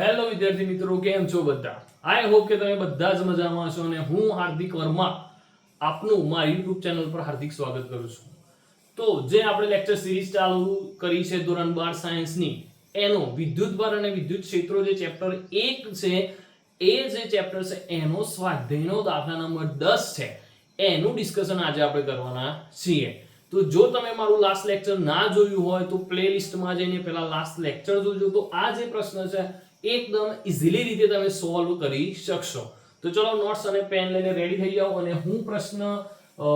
Hello વિદ્યાર્થી મિત્રો, કેમ છો બધા? આઈ હોપ કે તમે બધા જ મજામાં છો અને હું હાર્દિક વર્મા આપનું મારી યુટ્યુબ ચેનલ પર હાર્દિક સ્વાગત કરું છું. તો જે આપણે લેક્ચર સિરીઝ ચાલુ કરી છે ધોરણ બાર સાયન્સની એનો વિદ્યુત ભાર અને વિદ્યુત ક્ષેત્રો જે ચેપ્ટર એક છે, એ જે ચેપ્ટર છે, એનો સ્વાધ્યાયનો દાખલા નંબર દસ છે. એનું ડિસ્કશન આજે આપણે કરવાના છીએ. તો જો તમે મારું લાસ્ટ લેક્ચર ના જોયું હોય તો પ્લેલિસ્ટમાં જઈને પહેલા લાસ્ટ લેક્ચર જોજો. તો આ જે પ્રશ્ન છે એકદમ ઇઝીલી રીતે તમે સોલ્વ કરી શકશો. તો ચલો નોટ્સ અને પેન લઈને રેડી થઈ જાઓ અને હું પ્રશ્ન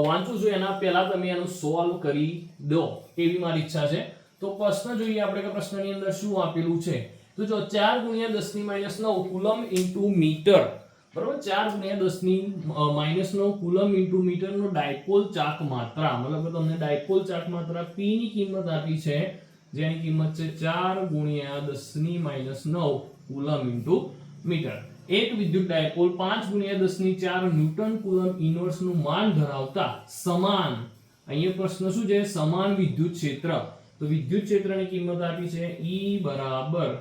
વાંચું છું. એના પહેલા તમે એનું સોલ્વ કરી દો. એવી મારી ઈચ્છા છે. તો પ્રશ્ન જોઈએ આપણે કે પ્રશ્નની અંદર શું આપેલું છે. તો જો 4 ગુણ્યા 10 ની માઇનસ 9 કુલમ ઇન્ટુ મીટર બરોબર? 4 ગુણ્યા 10 ની માઇનસ 9 કુલમ ઇન્ટુ મીટર નો ડાયપોલ ચાક માત્રા. મતલબ કે તમને ડાયપોલ ચાક માત્રા p કિંમત આપી છે. જેની કિંમત છે 4 ગુણ્યા 10 ની માઇનસ 9 કુલમ ઇન્ટુ મીટર. એક વિદ્યુત ડાયપોલ પાંચ ગુણ્યા દસની ચાર ન્યૂટન કુલમ ઇનવર્સનું માન ધરાવતા સમાન. અહીંયા પ્રશ્ન શું છે? સમાન વિદ્યુત ક્ષેત્ર. તો વિદ્યુત ક્ષેત્રની કિંમત આપી છે E બરાબર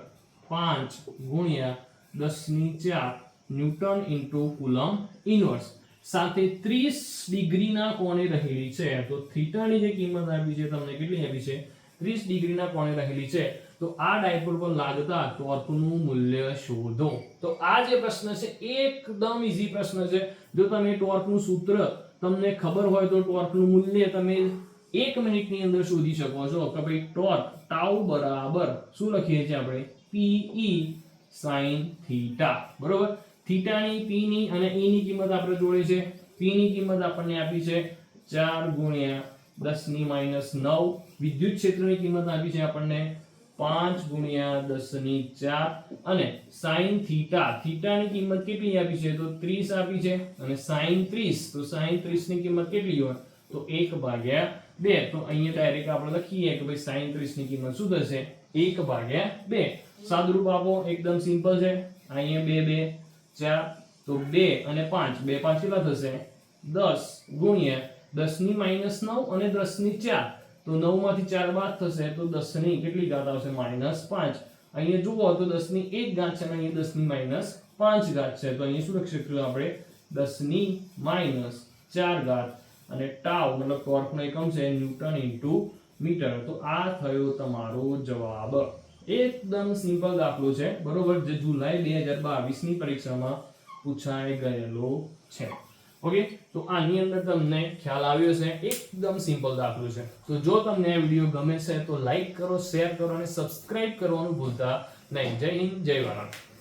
પાંચ ગુણ્યા દસની ચાર ન્યૂટન ઇન્ટુ કુલમ ઇનવર્સ સાથે 30 ડિગ્રીના કોણે રહેલી છે? તો થીટાની જે કિંમત આપી છે, તમને કેટલી આપી છે? 30 ડિગ્રીના કોણે રહેલી છે. તો આ ડાયપોલ પર લાગતા ટોર્કનું મૂલ્ય શોધો. તો આ જે પ્રશ્ન છે, એકદમ ઈઝી પ્રશ્ન છે. જો તમે ટોર્કનું સૂત્ર તમને ખબર હોય તો ટોર્કનું મૂલ્ય તમે એક મિનિટની અંદર શોધી શકો છો કે ભાઈ ટોર્ક ટાઉ બરાબર શું લખીએ છીએ આપણે? પીઈ sin થીટા બરોબર? થીટાની પીની અને ઈની કિંમત આપણે જોડે છે. પીની કિંમત આપણને આપી છે ચાર ગુણ્યા 10 ની માઇનસ નવ. વિદ્યુત ક્ષેત્રની કિંમત આપી છે આપણને પાંચ ગુણ્યા 10 ની 4 અને સાઈન થીટા, થીટાની કિંમત કેટલી આપી છે? તો 30 આપી છે. અને સાઈન ત્રીસ, તો sin 30 ની કિંમત કેટલી હોય? તો એક ભાગ્યા બે. તો અહીંયા ડાયરેક્ટ આપણે લખીએ કે ભાઈ sin 30 ની કિંમત શું થશે? એક ભાગ્યા બે. સાદુરૂપ આપો, એકદમ સિમ્પલ છે. અહીંયા 2 2 4 તો બે અને 5 2 5 કેટલા થશે? દસ ગુણ્યા 10 ની નવ 9 અને 10 ની 4 તો 9 માંથી 4 બાદ થશે તો 10 ની કેટલી ઘાત આવશે? માઇનસ પાંચ. અહીંયા જુઓ તો 10 ની 1 ઘાત છે અને અહીંયા 10 ની પાંચ 5 ઘાત છે. તો અહીંયા શું લખી શકીશું આપણે? 10 ની ચાર 4 ઘાત. અને ટાવ મતલબ ટોર્કનો એકમ છે ન્યૂટન ઇન્ટુ મીટર. તો આ થયો તમારો જવાબ. એકદમ સિમ્પલ દાખલો છે. બરોબર? જે જુલાઈ બે હજાર બાવીસની પરીક્ષામાં પૂછાઈ ગયેલો છે. ઓકે? તો આની અંદર તમને ખ્યાલ આવ્યો છે, એકદમ સિમ્પલ દાખલું છે. તો જો તમને આ વીડિયો ગમે છે, તો લાઈક કરો, શેર કરો અને સબસ્ક્રાઇબ કરવાનું ભૂલતા નહીં. જય હિન્દ, જય ભારત.